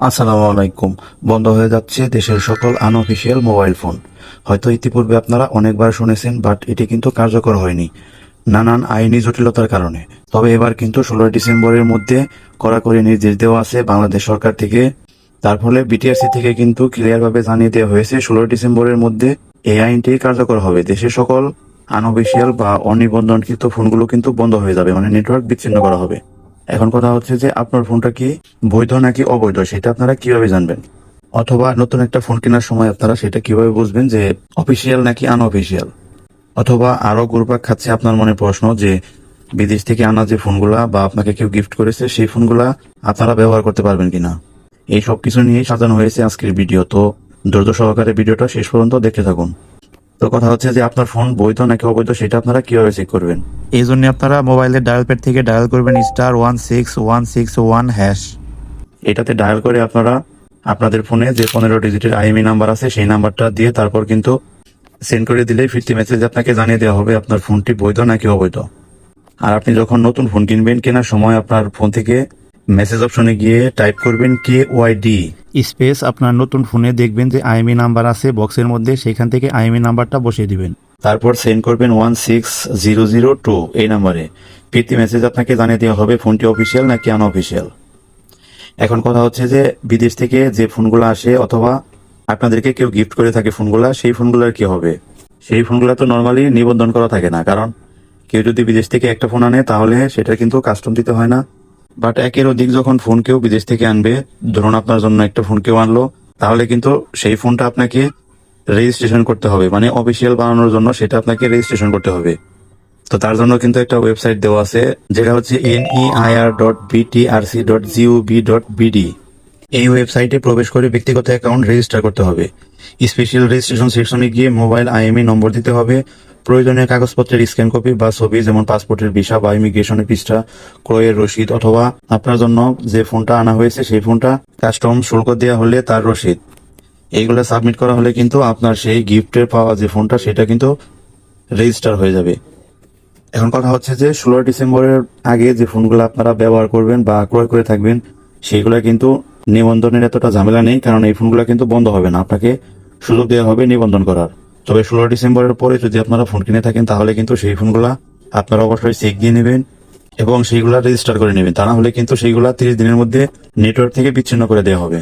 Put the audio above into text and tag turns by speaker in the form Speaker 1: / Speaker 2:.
Speaker 1: আসসালামু আলাইকুম। বন্ধ হয়ে যাচ্ছে দেশের সকল আনঅফিসিয়াল মোবাইল ফোন হয়তো ইতিপূর্বে আপনারা অনেকবার শুনেছেন বাট এটি কিন্তু কার্যকর হয়নি। নানান আইনি জটিলতার কারণে। তবে এবার কিন্তু ষোলোই ডিসেম্বরের মধ্যে কড়াকড়ি নির্দেশ দেওয়া আছে বাংলাদেশ সরকার থেকে। তার ফলে বিটিআরসি থেকে কিন্তু ক্লিয়ারভাবে জানিয়ে দেওয়া হয়েছে, ষোলোই ডিসেম্বরের মধ্যে এই আইনটি কার্যকর হবে। দেশের সকল আনঅফিসিয়াল বা অনিবন্ধনকৃত ফোনগুলো কিন্তু বন্ধ হয়ে যাবে মানে নেটওয়ার্ক বিচ্ছিন্ন করা হবে। এখন কথা হচ্ছে যে আপনার ফোনটা কি বৈধ নাকি অবৈধ, সেটা আপনারা কীভাবে জানবেন? অথবা নতুন একটা ফোন কেনার সময় আপনারা সেটা কীভাবে বুঝবেন যে অফিসিয়াল নাকি আনঅফিসিয়াল অথবা আরও ঘুরপাক খাচ্ছে আপনার মনে প্রশ্ন যে বিদেশ থেকে আনা যে ফোনগুলা বা আপনাকে কেউ গিফট করেছে, সেই ফোনগুলা আপনারা ব্যবহার করতে পারবেন কিনা? এই সব কিছু সাজানো হয়েছে আজকের ভিডিও, তো ধৈর্য সহকারে ভিডিওটা শেষ পর্যন্ত দেখতে থাকুন। তো কথা হচ্ছে যে আপনার ফোন বৈধ নাকি অবৈধ সেটা আপনারা কীভাবে চেক করবেন? এই জন্য আপনারা মোবাইলের ডায়াল প্যাড থেকে ডায়াল করবেন star one six one six one hash এটাতে ডায়াল করে আপনারা আপনাদের ফোনে যে পনেরো ডিজিটের আইএমই নাম্বার আছে সেই নাম্বারটা দিয়ে তারপর কিন্তু সেন্ড করে দিলেই ফিরতি মেসেজ আপনাকে জানিয়ে দেওয়া হবে আপনার ফোনটি বৈধ নাকি অবৈধ। আর আপনি যখন নতুন ফোন কিনবেন কেনার সময় আপনার ফোন থেকে মেসেজ অপশনে গিয়ে টাইপ করবেন কে ওয়াইডি স্পেস আপনার নতুন ফোনে দেখবেন যে আইএমই নাম্বার আছে বক্সের মধ্যে সেখান থেকে আইএমই নাম্বারটা বসিয়ে দিবেন। তারপর সেন্ড করবেন one six zero zero two এই নাম্বারে ফিরতি মেসেজ আপনাকে জানিয়ে দেওয়া হবে ফোনটি অফিসিয়াল নাকি আনঅফিসিয়াল এখন কথা হচ্ছে যে বিদেশ থেকে যে ফোনগুলো আসে অথবা আপনাদেরকে কেউ গিফট করে থাকে ফোনগুলো সেই ফোনগুলোর কি হবে? সেই ফোনগুলো তো নর্মালি নিবন্ধন করা থাকে না কারণ কেউ যদি বিদেশ থেকে একটা ফোন আনে তাহলে সেটা কিন্তু কাস্টম দিতে হয় না। বাট একের অধিক যখন ফোন কেউ বিদেশ থেকে আনবে, ধরুন আপনার জন্য একটা ফোন কেউ আনলো, তাহলে কিন্তু সেই ফোনটা আপনাকে রেজিস্ট্রেশন করতে হবে। মানে অফিসিয়াল বানানোর জন্য সেটা আপনাকে রেজিস্ট্রেশন করতে হবে। তো তার জন্য কিন্তু একটা ওয়েবসাইট দেওয়া আছে, যেটা হচ্ছে N EIR dot BTRC dot GOB dot BD এই ওয়েবসাইটে প্রবেশ করে ব্যক্তিগত অ্যাকাউন্ট রেজিস্টার করতে হবে। স্পেশাল রেজিস্ট্রেশন সেকশনে গিয়ে মোবাইল আইএমই নম্বর দিতে হবে। প্রয়োজনীয় কাগজপত্রের স্ক্যান কপি বা ছবি, যেমন পাসপোর্টের ভিসা বা ইমিগ্রেশনের পৃষ্ঠা, ক্রয়ের রসিদ অথবা আপনার জন্য যে ফোনটা আনা হয়েছে সেই ফোনটা কাস্টম শুল্ক দেওয়া হলে তার রসিদ। এইগুলো সাবমিট করা হলে কিন্তু আপনার সেই গিফটের পাওয়া যে ফোনটা, সেটা কিন্তু রেজিস্টার হয়ে যাবে। এখন কথা হচ্ছে যে ষোলো ডিসেম্বরের আগে যে ফোনগুলো আপনারা ব্যবহার করবেন বা ক্রয় করে থাকবেন সেইগুলো কিন্তু নিবন্ধনের এতটা ঝামেলা নেই, কারণ এই ফোনগুলো কিন্তু বন্ধ হবে না। আপনাকে সুযোগ দেওয়া হবে নিবন্ধন করার। তবে ষোলো ডিসেম্বরের পরে যদি আপনারা ফোন কিনে থাকেন, তাহলে কিন্তু সেই ফোনগুলা আপনারা অবশ্যই চেক দিয়ে নেবেন এবং সেইগুলা রেজিস্টার করে নেবেন। তা না হলে কিন্তু সেইগুলা তিরিশ দিনের মধ্যে নেটওয়ার্ক থেকে বিচ্ছিন্ন করে দেওয়া হবে।